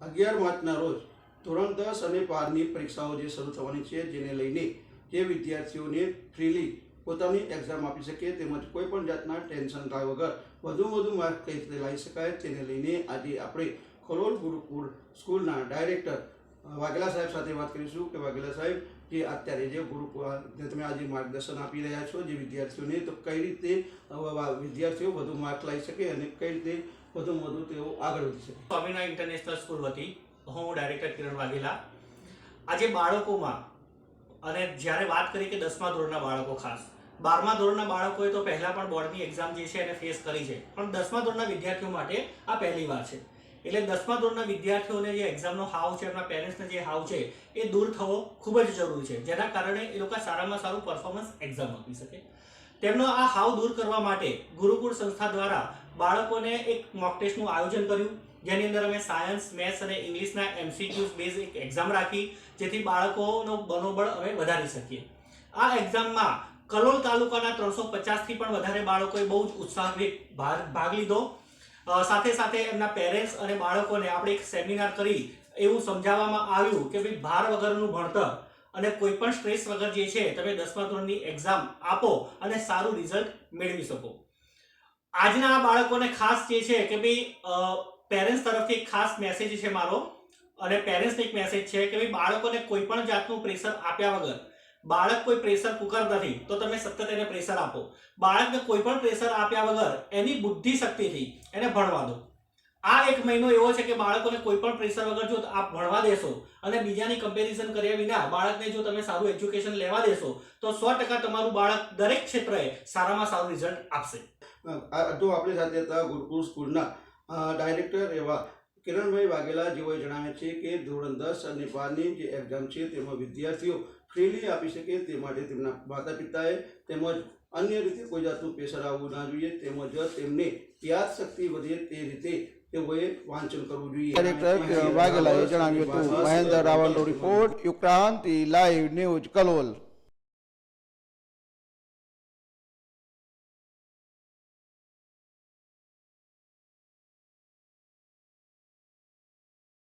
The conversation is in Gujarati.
અગિયાર માર્ચના રોજ ધોરણ દસ અને બારની પરીક્ષાઓ જે શરૂ થવાની છે, જેને લઈને જે વિદ્યાર્થીઓને ફ્રીલી પોતાની એક્ઝામ આપી શકે તેમજ કોઈ પણ જાતના ટેન્શન થાય વગર વધુ વધુ માર્ક કઈ રીતે લાવી શકાય, તેને લઈને આજે આપણે ખરોલ ગુરુકુળ સ્કૂલના ડાયરેક્ટર વાઘેલા સાહેબ સાથે વાત કરીશું કે વાઘેલા સાહેબ જે અત્યારે જે ગુરુ તમે આજે માર્ગદર્શન આપી રહ્યા છો જે વિદ્યાર્થીઓને, તો કઈ રીતે વિદ્યાર્થીઓ વધુ માર્ક લાવી શકે અને કઈ રીતે વધુમાં વધુ તેઓ આગળ વધી શકે? સ્વામિનારાયણ ઇન્ટરનેશનલ સ્કૂલ વતી હું ડાયરેક્ટર કિરણ વાઘેલા. આજે બાળકોમાં, અને જ્યારે વાત કરી કે દસમા ધોરણના બાળકો ખાસ, બારમા ધોરણના બાળકોએ તો પહેલા પણ બોર્ડની એક્ઝામ જે છે એને ફેસ કરી છે. પણ દસમા ધોરણના વિદ્યાર્થીઓ માટે આ પહેલી વાર છે. એટલે દસમા ધોરણના વિદ્યાર્થીઓને જે એક્ઝામનો હાવ છે, એમના પેરેન્ટ્સને જે હાવ છે, એ દૂર થવો ખૂબ જ જરૂરી છે. જેના કારણે એ લોકો સારામાં સારું પરફોર્મન્સ એક્ઝામ આપી શકે. તેમનો આ હાવ દૂર કરવા માટે ગુરુકુળ સંસ્થા દ્વારા બાળકોને એક મોક ટેસ્ટનું આયોજન કર્યું. જેની અંદર અમે સાયન્સ મેથ્સ અને ઇંગ્લિશના એમસીક્યુઝ બેઝ એક એક્ઝામ રાખી, જેથી બાળકોનો મનોબળ અમે વધારી શકીએ. આ એક્ઝામમાં કલોલ તાલુકાના ત્રણસો પચાસથી પણ વધારે બાળકોએ બહુ જ ઉત્સાહભેર ભાગ લીધો. સાથે સાથે એમના પેરેન્ટ્સ અને બાળકોને આપણે એક સેમિનાર કરી, એવું સમજાવવામાં આવ્યું કે ભાઈ ભાર વગરનું ભણતર અને કોઈ પણ સ્ટ્રેસ વગર જે છે, તમે દસમા ધોરણની એક્ઝામ આપો અને સારું રિઝલ્ટ મેળવી શકો. આજના આ બાળકોને ખાસ જે છે કે ભાઈ પેરેન્ટ્સ તરફથી એક ખાસ મેસેજ છે મારો અને પેરેન્ટ્સને એક મેસેજ છે કે ભાઈ બાળકોને કોઈ પણ જાતનું પ્રેશર આપ્યા વગર બાળક કોઈ પ્રેશર કુકર નથી, તો તમે સતત એને પ્રેશર આપો. બાળકને કોઈ પણ પ્રેશર આપ્યા વગર એની બુદ્ધિ શક્તિથી એને ભણવા દો. આ એક મહિનો એવો છે કે બાળકોને કોઈ પણ પ્રેશર વગર જો આપ ભણવા દેશો અને બીજાની કમ્પેરિઝન કર્યા વિના બાળકને જો તમે સારું એજ્યુકેશન લેવા દેશો, તો સો ટકા તમારું બાળક દરેક ક્ષેત્રે સારામાં સારું રિઝલ્ટ આપશે. તો આપણી સાથે હતા ગુરુકુળ સ્કૂલના ડાયરેક્ટર એવા કિરણભાઈ વાઘેલા જેઓએ જણાવે છે કે ધોરણ દસ અને બારની જે એક્ઝામ છે તેમાં વિદ્યાર્થીઓ ફ્રીલી આપી શકે તે માટે તેમના માતા પિતાએ તેમજ અન્ય રીતે કોઈ જાતનું પ્રેશર આવવું ના જોઈએ તેમજ તેમને યાદ શક્તિ વધે તે રીતે તેઓએ વાંચન કરવું જોઈએ. ડાયરેક્ટર વાઘેલાએ જણાવ્યું હતું. Mahendra રાવલનો report Yukranti live news Kalol.